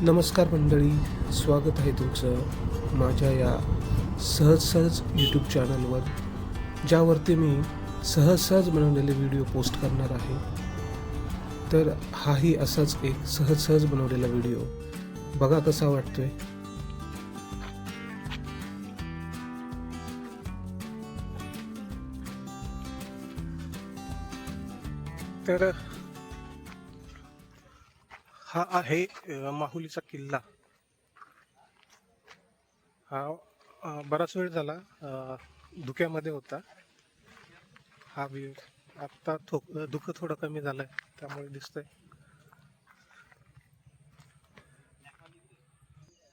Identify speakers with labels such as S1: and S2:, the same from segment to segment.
S1: नमस्कार मंडळी स्वागत आहे तुमचं माझ्या या सहज सहज यूट्यूब चॅनलवर ज्यावरती मी सहज सहज बनवलेले व्हिडिओ पोस्ट करणार आहे. तर हाही असाच एक सहज सहज बनवलेला व्हिडिओ बघा कसा वाटतोय. तर हा आहे माहुलीचा किल्ला. हा बराच वेळ झाला धुक्यामध्ये होता. हा व्ह्यू आत्ता थो धुकं थोडं कमी झालंय त्यामुळे दिसतंय.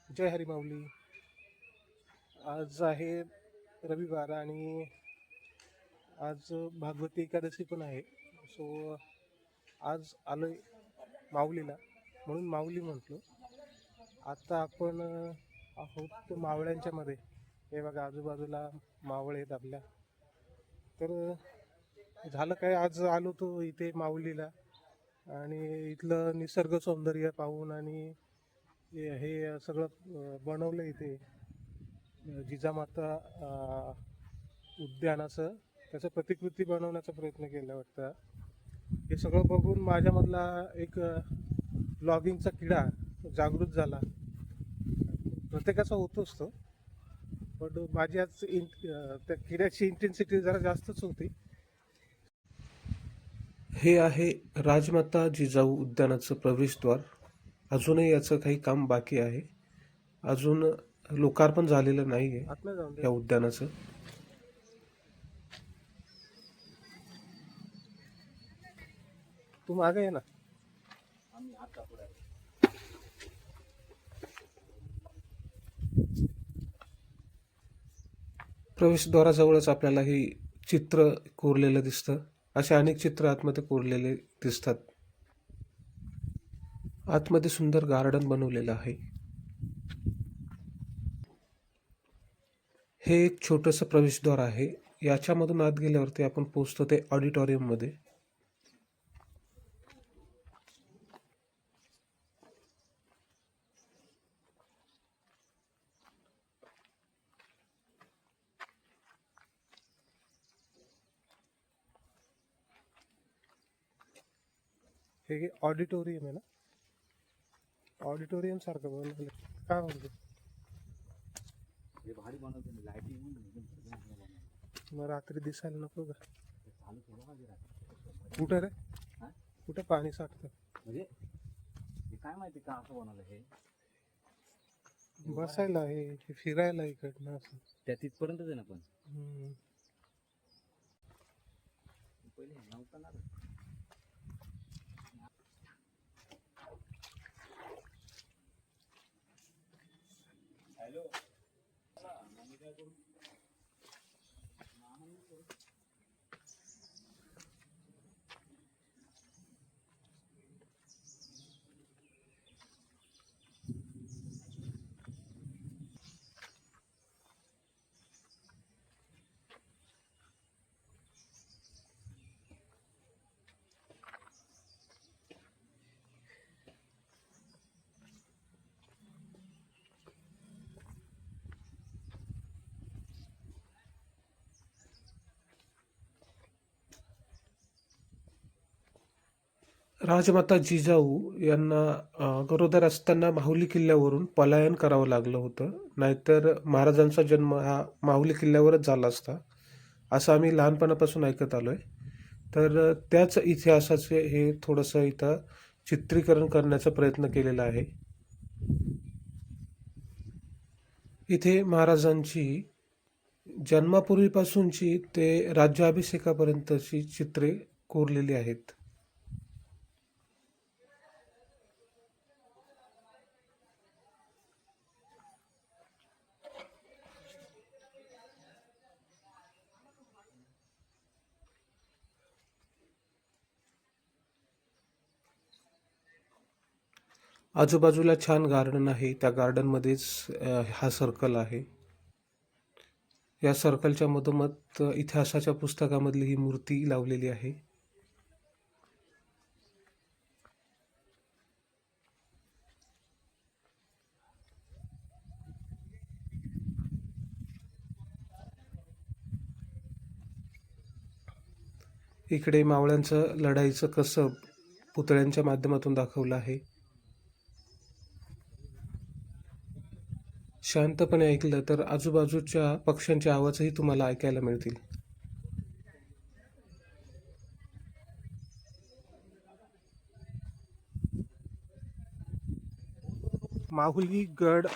S1: जय हरी माऊली. आज आहे रविवार आणि आज भागवती एकादशी पण आहे. सो आज आलोय माऊलीला. म्हणून माऊली म्हटलो. आता आपण आहोत मावळ्यांच्या मध्ये. हे बघा आजूबाजूला मावळ आहेत आपल्या. तर झालं काय? आज आलो तो इथे माऊलीला. आणि इथलं निसर्ग सौंदर्य पाहून आणि हे सगळं बनवलं इथे. जिजामाता उद्यानाचं त्याचं प्रतिकृती बनवण्याचा प्रयत्न केला वाटतं. हे सगळं बघून माझ्यामधला एक ब्लॉगिंगचा किडा जागृत झाला. प्रत्येकाचा होतोच तो पण माझी आज इन- त्या किड्याची इंटेन्सिटी जरा जास्तच होती. हे आहे राजमाता जिजाऊ उद्यानाचं प्रवेशद्वार. अजूनही याचं काही काम बाकी आहे. अजून लोकार्पण झालेलं नाही आहे या उद्यानाचं.
S2: तू मागे ये ना.
S1: प्रवेशद्वाराजवळच आपल्याला हे चित्र कोरलेलं दिसतं. असे अनेक चित्र आतमध्ये कोरलेले दिसतात. आतमध्ये सुंदर गार्डन बनवलेलं आहे. हे एक छोटंसं प्रवेशद्वार आहे. याच्यामधून आत गेल्यावरती आपण पोहोचतो ते ऑडिटोरियममध्ये.
S2: हे ऑडिटोरियम आहे ना ऑडिटोरियम सारखं बनवलं काय म्हणतो? मग रात्री दिसायला नको का. कुठं रे? कुठं पाणी साठतं?
S3: म्हणजे काय माहिती का असं बनवलं हे?
S2: बसायला हे फिरायला इकडनं असं.
S3: त्या तिथपर्यंतच आहे ना पण. पहिले हे नव्हतं ना रे.
S1: राजमाता जिजाऊ यांना गरोदर असताना माहुली किल्ल्यावरून पलायन करावं लागलं होतं. नाहीतर महाराजांचा जन्म हा माहुली किल्ल्यावरच झाला असता असं आम्ही लहानपणापासून ऐकत आलो आहे तर त्याच इतिहासाचे हे थोडंसं इथं चित्रीकरण करण्याचा प्रयत्न केलेला आहे. इथे महाराजांची जन्मापूर्वीपासूनची ते राज्याभिषेकापर्यंतची चित्रे कोरलेली आहेत. आजूबाजूला छान गार्डन आहे. त्या गार्डनमध्येच हा सर्कल आहे. या सर्कलच्या मधोमध इतिहासाच्या पुस्तकामधली ही मूर्ती लावलेली आहे. इकडे मावळ्यांचं लढाईचं कसब पुतळ्यांच्या माध्यमातून दाखवलं आहे. शांतपणे ऐकलं तर आजूबाजूच्या पक्ष्यांचे आवाजही तुम्हाला ऐकायला मिळतील. माहुली गड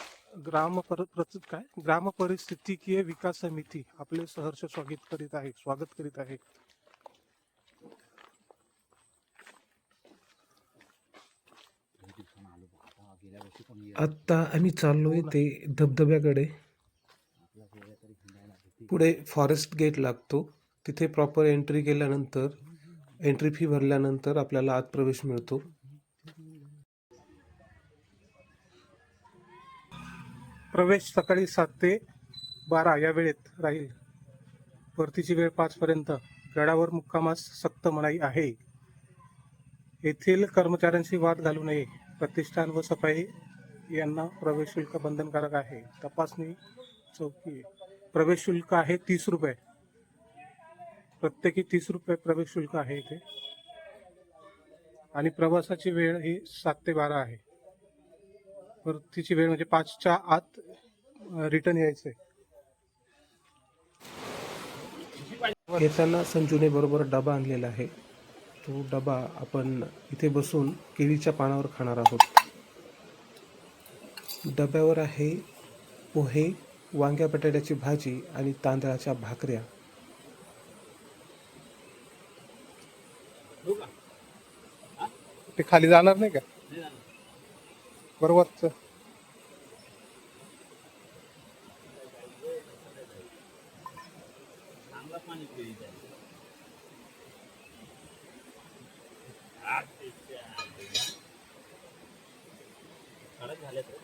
S1: ग्राम पर काय? ग्राम परिस्थितिकीय विकास समिती आपले सहर्ष स्वागत करीत आहे स्वागत करीत आहे
S3: काही दिवसानं आलो बा. आता गेल्या वर्षी पण ये
S1: आत्ता आम्ही चाललो आहे ते धबधब्याकडे. पुढे फॉरेस्ट गेट लागतो. तिथे प्रॉपर एंट्री केल्यानंतर एंट्री फी भरल्यानंतर आपल्याला आत प्रवेश मिळतो. प्रवेश सकाळी सात ते बारा या वेळेत राहील. परतीची वेळ पाच पर्यंत. गडावर मुक्कामास सक्त मनाई आहे. येथील कर्मचाऱ्यांशी वाद घालू नये. प्रतिष्ठान व सफाई यांना प्रवेश शुल्क बंधनकारक आहे. तपासणी चौकी. प्रवेश शुल्क आहे तीस रुपये. प्रत्येकी तीस रुपये प्रवेश शुल्क आहे इथे. आणि प्रवासाची वेळ ही सात ते बारा आहे. परतीची वेळ म्हणजे पाचच्या आत रिटर्न यायचे येताना संजूने बरोबर डबा आणलेला आहे. तो डबा आपण इथे बसून केळीच्या पानावर खाणार आहोत. डब्यावर आहे पोहे वांग्या बटाट्याची भाजी आणि तांदळाच्या भाकऱ्या. ते खाली जाणार नाही का? बरोबर
S3: चांगला पाणी पिळीत आहे कडक झाले तर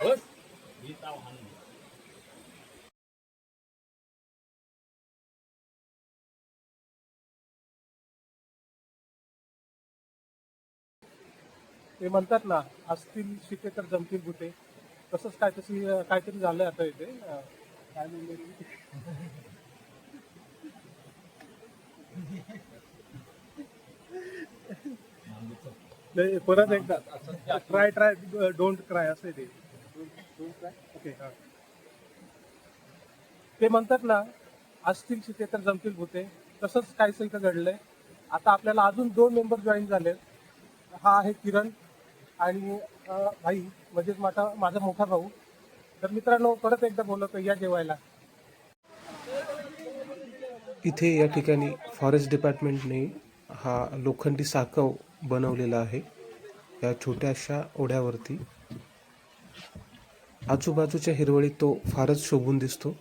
S3: बस मी ताव हाणून
S2: ते म्हणतात ना असतील शिके तर जमतील कुठे. तसंच काय तशी काहीतरी झालंय आता इथे. काय म्हणले? नाही, परत एकदा. ट्राय ट्राय डोंट क्राय असं ते. ओके हा. ते म्हणतात ना असतील शिके तर जमतील भूते तसंच काहीसं इथं घडलंय. आता आपल्याला अजून दोन मेंबर जॉईन झाले हा आहे किरण आणि भाई म्हणजेच माझा माझा मोठा भाऊ. तर मित्रांनो परत एकदा बोलवतो या जेवायला.
S1: इथे या ठिकाणी फॉरेस्ट डिपार्टमेंटने हा लोखंडी साकव बनवलेला आहे. या छोट्याशा ओढ्यावरती आजूबाजूच्या हिरवळीत तो फारच शोभून दिसतो.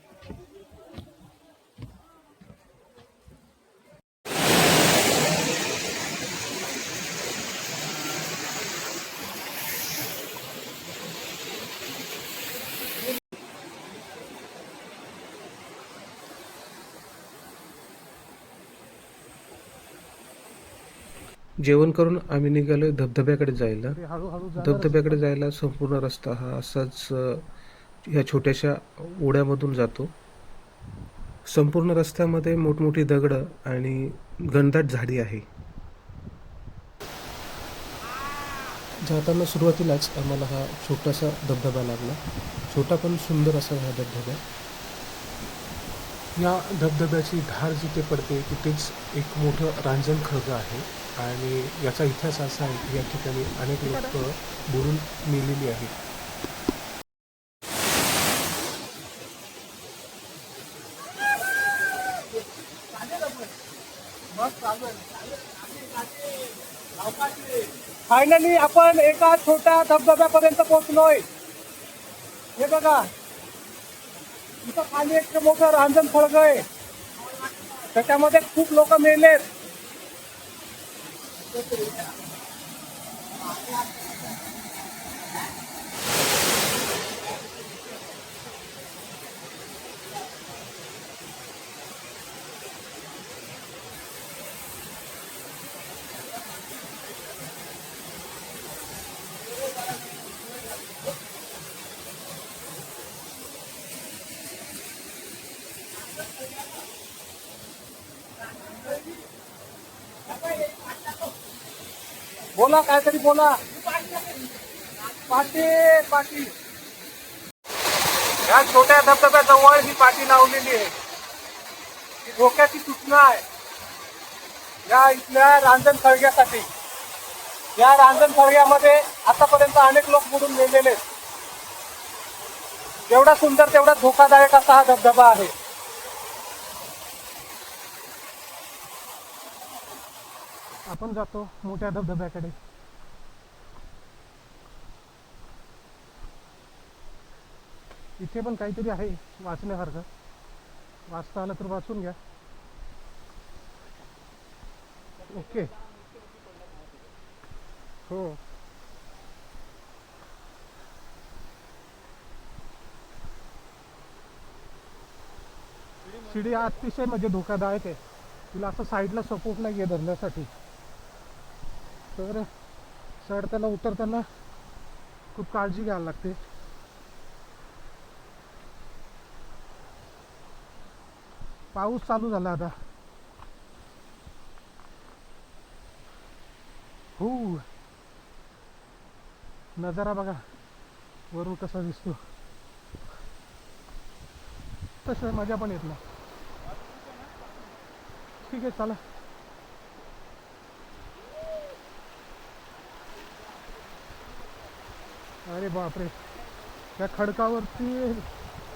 S1: जेवण करून आम्ही निघालोय धबधब्याकडे जायला. धबधब्याकडे जायला संपूर्ण रस्ता हा असाच ह्या छोट्याशा ओढ्यामधून जातो. संपूर्ण रस्त्यामध्ये मोठमोठी दगडं आणि घनदाट झाडी आहे. जाताना सुरुवातीलाच आम्हाला हा छोटासा धबधबा लागला. छोटा पण सुंदर असा हा धबधबा. या धबधब्याची धार जिथे पडते तिथेच एक मोठं रांजण खळगं आहे. आणि याचा इतिहास असा आहे की या ठिकाणी अनेक लोक बुडून मेलेली आहेत.
S2: फायनली आपण एका छोट्या धबधब्यापर्यंत पोहोचलोय. हे बघा. इथं खाली एक मोठं रांजण फळग आहे. त्याच्यामध्ये खूप लोक मेलेत. 그런啊그 게.
S4: बोला काहीतरी बोला. पाटी पाटी. या छोट्या धबधब्याजवळ ही पाटी लावलेली आहे. ही धोक्याची सूचना आहे. या इथल्या रांजण खळग्यासाठी. या रांजण खळग्यामध्ये आतापर्यंत अनेक लोक बुडून गेलेले आहेत. जेवढा सुंदर तेवढा धोकादायक असा हा धबधबा आहे. आपण जातो मोठ्या धबधब्याकडे. इथे पण काहीतरी आहे वाचण्यासारखं. वाचता आलं तर वाचून घ्या. ओके. हो. शिडी अतिशय म्हणजे धोकादायक आहे. तिला असं साईडला सपोर्ट नाही आहे धरण्यासाठी. तर चढताना उतरताना खूप काळजी घ्यायला लागते. पाऊस चालू झाला आता. हो. नजारा बघा. वरून कसा दिसतो. तसं मजा पण येत ना ठीक आहे चला. अरे बापरे. त्या खडकावरती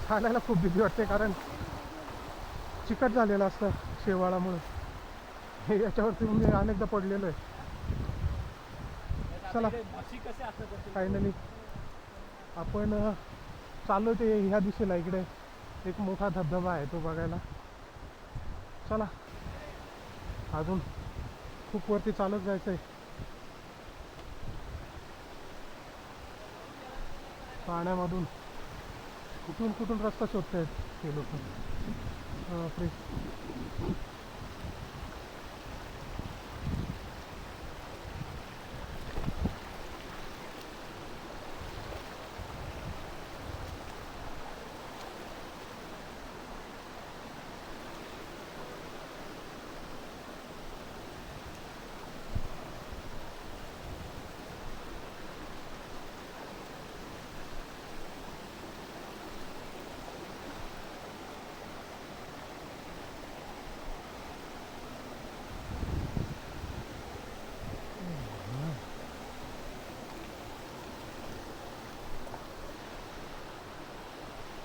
S4: चालायला खूप भीती वाटते कारण चिकट झालेलं असतं शेवाळामुळे. हे याच्यावरती मी अनेकदा पडलेलो आहे. चला. फायनली आपण चाललो ते ह्या दिशेला इकडे. एक मोठा धबधबा आहे तो बघायला. चला. अजून खूप वरती चालत जायचं आहे पाण्यामधून कुठून कुठून रस्ता शोधतायत ते लोक? फ्रेश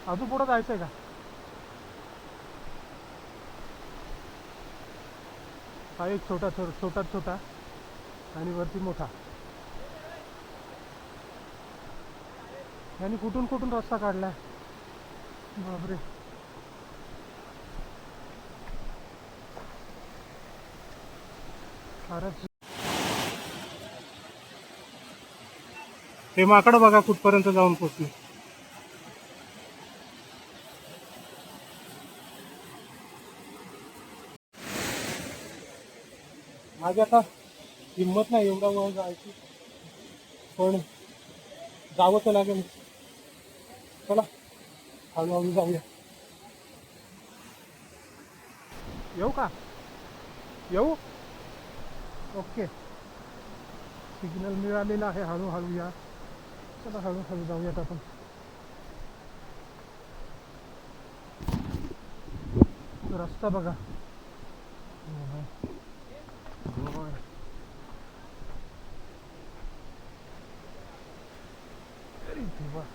S4: अजून पुढं जायचं आहे का? हा एक छोटा छो छोटा छोटा आणि वरती मोठा. यांनी कुठून कुठून रस्ता काढला बापरे. फारच हे माकडं बघा कुठपर्यंत जाऊन पोचली. आज आता हिंमत नाही एवढा वेळ जायची. पण जावं तर लागेल. चला हळूहळू जाऊया. येऊ का? येऊ? ओके. सिग्नल मिळालेला आहे हळूहळू या. चला हळूहळू जाऊयात आपण. रस्ता बघा. होय. अरे देवा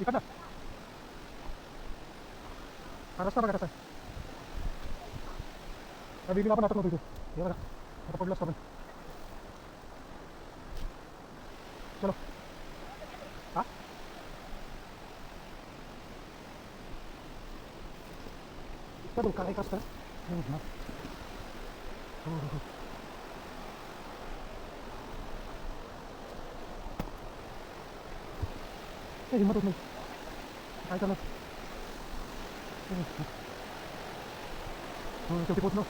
S4: इकडं हा रस्ता बघा कसा आहे त्या बेबीला आपण अटक नव्हतो इथे हे बघा आता पडलं असतं आपण चलो हा इतका धोकादायक असतं हे म्हटलं. हो हो हो काही हिंमत होत नाही काय करणार हो शेवटी पोचलो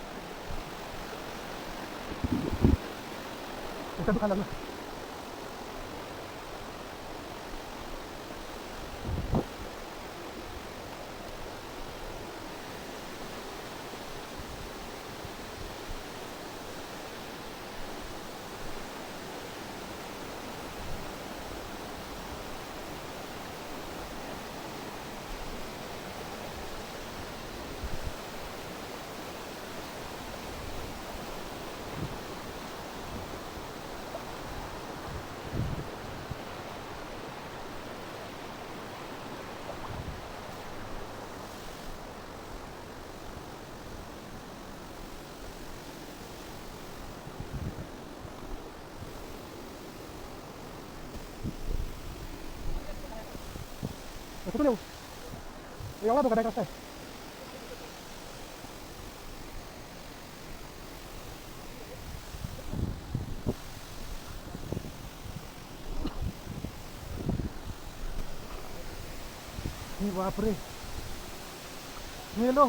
S4: एकटा दुखायला लागलं कुठून येऊ एवढा धोका कसा आहे हे बापरे मेलो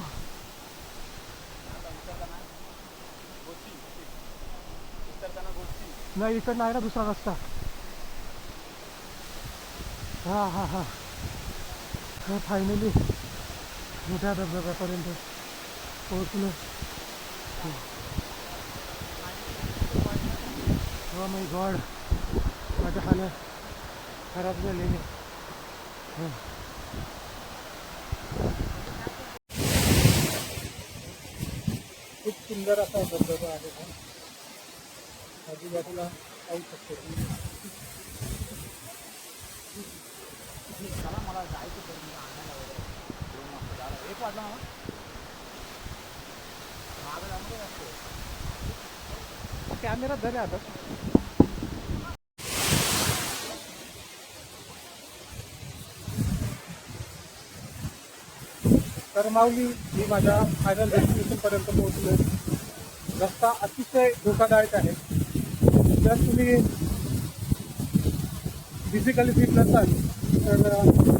S4: नाही इकडनं आहे ना दुसरा रस्ता हा हा हा फायनली मोठ्या धबधब्यापर्यंत पोहोचलो. हो. हो माय गॉड माझ्या हालत खराब झालेली. हं. हो. खूप सुंदर असा धबधबा आहे आजूबाजूला पाहू शकतो तुम्ही.
S3: चला मला जायचं तर मी आणायला वगैरे दोन वाजता झालं एक वाजला ना मागं जाणार असतो
S4: कॅमेरा धरे आता तर माऊली मी माझ्या फायनल डेस्टिनेशनपर्यंत पोहोचलो. रस्ता अतिशय धोकादायक आहे. जर तुम्ही फिजिकली फिट नसाल तर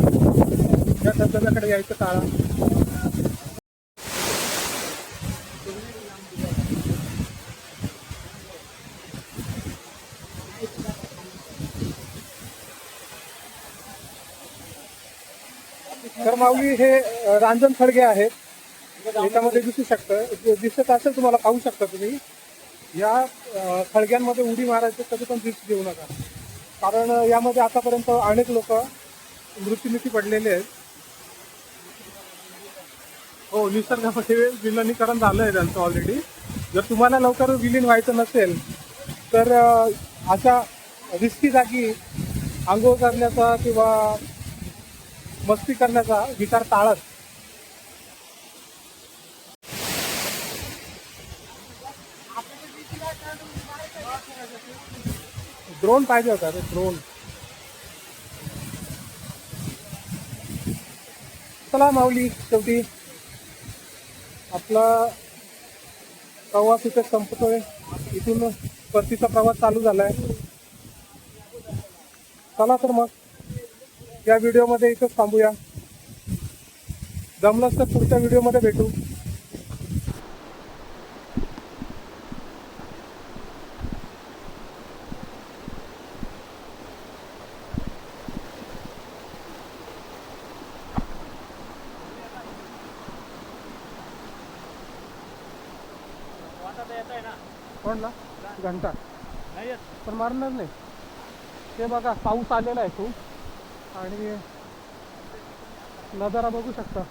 S4: या धबधब्याकडे यायचं टाळा तर माऊली हे रांजण खडगे आहेत. याच्यामध्ये दिसू शकतं. दिसत असेल तुम्हाला पाहू शकता तुम्ही. या अ, खळग्यांमध्ये उडी मारायचं कधी पण रिस्क देऊ नका. कारण यामध्ये आतापर्यंत अनेक लोक मृत्युमुखी पडलेले आहेत. हो निसर्गामध्ये विलनीकरण झालं आहे त्यांचं ऑलरेडी जर तुम्हाला लवकर विलीन व्हायचं नसेल तर अशा रिस्की जागी आंघोळ करण्याचा किंवा मस्ती करण्याचा विचार टाळत. ड्रोन पाहिजे होता रे ड्रोन चला माऊली शेवटी. आपला प्रवास इथे संपतोय. इथून परतीचा प्रवास चालू झालाय. चला तर मग या व्हिडिओमध्ये इथंच थांबूया. जमलंच तर पुढच्या व्हिडिओमध्ये भेटू. कोणला? घंटा. पण मारणार नाही. ते बघा पाऊस आलेला आहे खूप. आणि नजारा बघू शकता.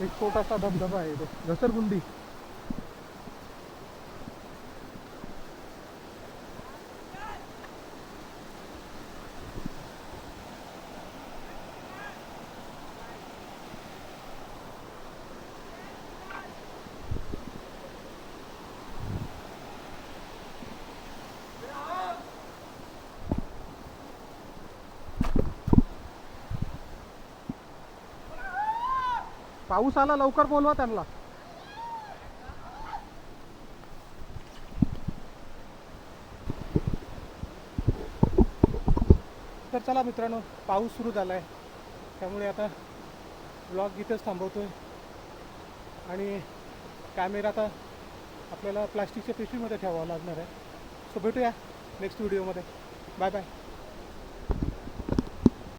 S4: एक छोटासा धबधबा आहे तो. घसरगुंडी. पाऊस आला लवकर बोलवा त्यांना. तर चला मित्रांनो पाऊस सुरू झाला आहे त्यामुळे आता ब्लॉग गीतच थांबवतो आहे आणि कॅमेरा आता आपल्याला प्लास्टिकच्या पिशवीमध्ये ठेवावा लागणार आहे. सो भेटूया नेक्स्ट व्हिडिओमध्ये बाय बाय